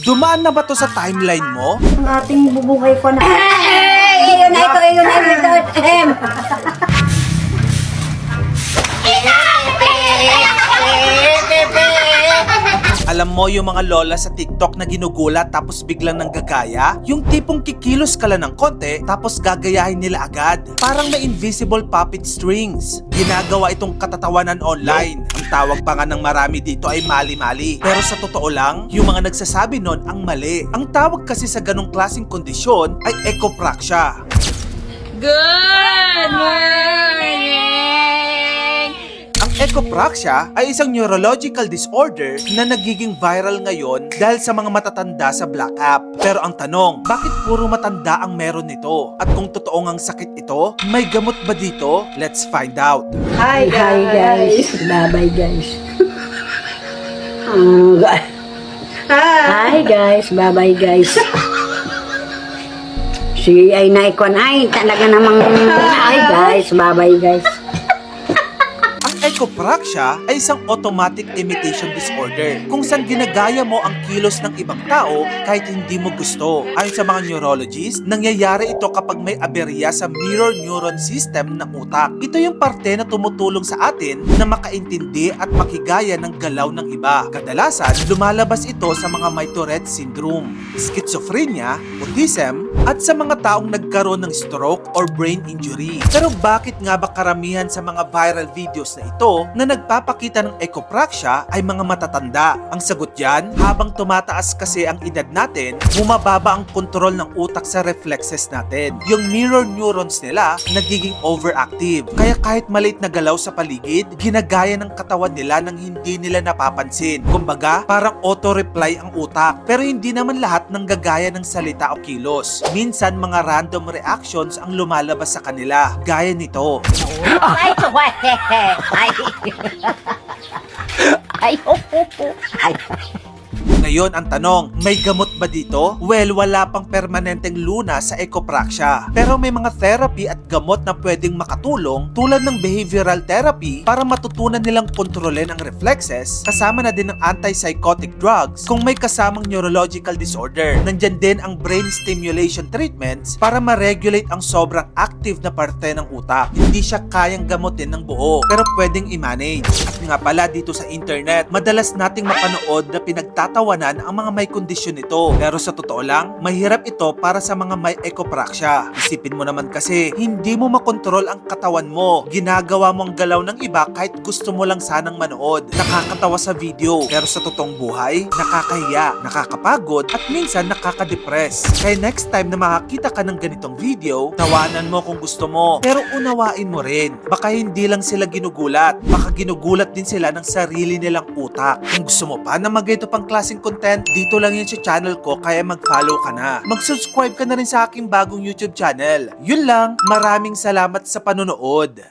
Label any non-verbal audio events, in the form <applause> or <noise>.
Dumaan na ba to sa timeline mo? Ang ating bubuhay ko na. Yun na ito, yun na ito. Ahem. Alam mo yung mga lola sa TikTok na ginugulat tapos biglang nanggagaya? Yung tipong kikilos ka lang ng konti tapos gagayahin nila agad. Parang may invisible puppet strings. Ginagawa itong katatawanan online. Tawag pa nga ng marami dito ay mali-mali. Pero sa totoo lang, yung mga nagsasabi nun ang mali. Ang tawag kasi sa ganong klaseng kondisyon ay ecopraxia. Good morning! Ecopraxia ay isang neurological disorder na nagiging viral ngayon dahil sa mga matatanda sa Black App. Pero ang tanong, bakit puro matanda ang meron nito? At kung totoo ngang sakit ito, may gamot ba dito? Let's find out. Hi, hi guys. Bye-bye guys. <laughs> Ah, ga- Hi guys, bye-bye guys. Si ay naikon ay talaga namang <laughs> hi guys, bye-bye guys. Ang ecopraxia ay isang automatic imitation disorder kung saan ginagaya mo ang kilos ng ibang tao kahit hindi mo gusto. Ayon sa mga neurologists, nangyayari ito kapag may aberya sa mirror neuron system ng utak. Ito yung parte na tumutulong sa atin na makaintindi at makigaya ng galaw ng iba. Kadalasan, lumalabas ito sa mga may Tourette syndrome, schizophrenia, autism, at sa mga taong nagkaroon ng stroke or brain injury. Pero bakit nga ba karamihan sa mga viral videos na ito na nagpapakita ng ecopraxia ay mga matatanda? Ang sagot dyan, habang tumataas kasi ang edad natin, bumababa ang kontrol ng utak sa reflexes natin. Yung mirror neurons nila nagiging overactive. Kaya kahit maliit na galaw sa paligid, ginagaya ng katawan nila nang hindi nila napapansin. Kumbaga, parang auto-reply ang utak. Pero hindi naman lahat ng gagaya ng salita o kilos. Minsan, mga random reactions ang lumalabas sa kanila. Gaya nito. Ay, ay. Ay, ho, ho, ho. Ay. Ngayon ang tanong, may gamot ba dito? Well, wala pang permanenteng luna sa ecopraxia. Pero may mga therapy at gamot na pwedeng makatulong tulad ng behavioral therapy para matutunan nilang kontrolin ang reflexes kasama na din ng antipsychotic drugs kung may kasamang neurological disorder. Nandyan din ang brain stimulation treatments para ma-regulate ang sobrang active na parte ng utak. Hindi siya kayang gamutin ng buo pero pwedeng i-manage. At nga pala dito sa internet, madalas nating mapanood na pinagtatawanan ang mga may kondisyon nito. Pero sa totoo lang, mahirap ito para sa mga may ecopraxia. Isipin mo naman kasi, hindi mo makontrol ang katawan mo. Ginagawa mo ang galaw ng iba kahit gusto mo lang sanang manood. Nakakatawa sa video, pero sa totoong buhay, nakakahiya, nakakapagod, at minsan nakaka-depress. Kaya next time na makakita ka ng ganitong video, tawanan mo kung gusto mo. Pero unawain mo rin. Baka hindi lang sila ginugulat. Baka ginugulat din sila ng sarili nilang utak. Kung gusto mo pa na magayto pang klaseng content, dito lang yan sa channel ko kaya mag-follow ka na. Mag-subscribe ka na rin sa aking bagong YouTube channel. Yun lang, maraming salamat sa panonood.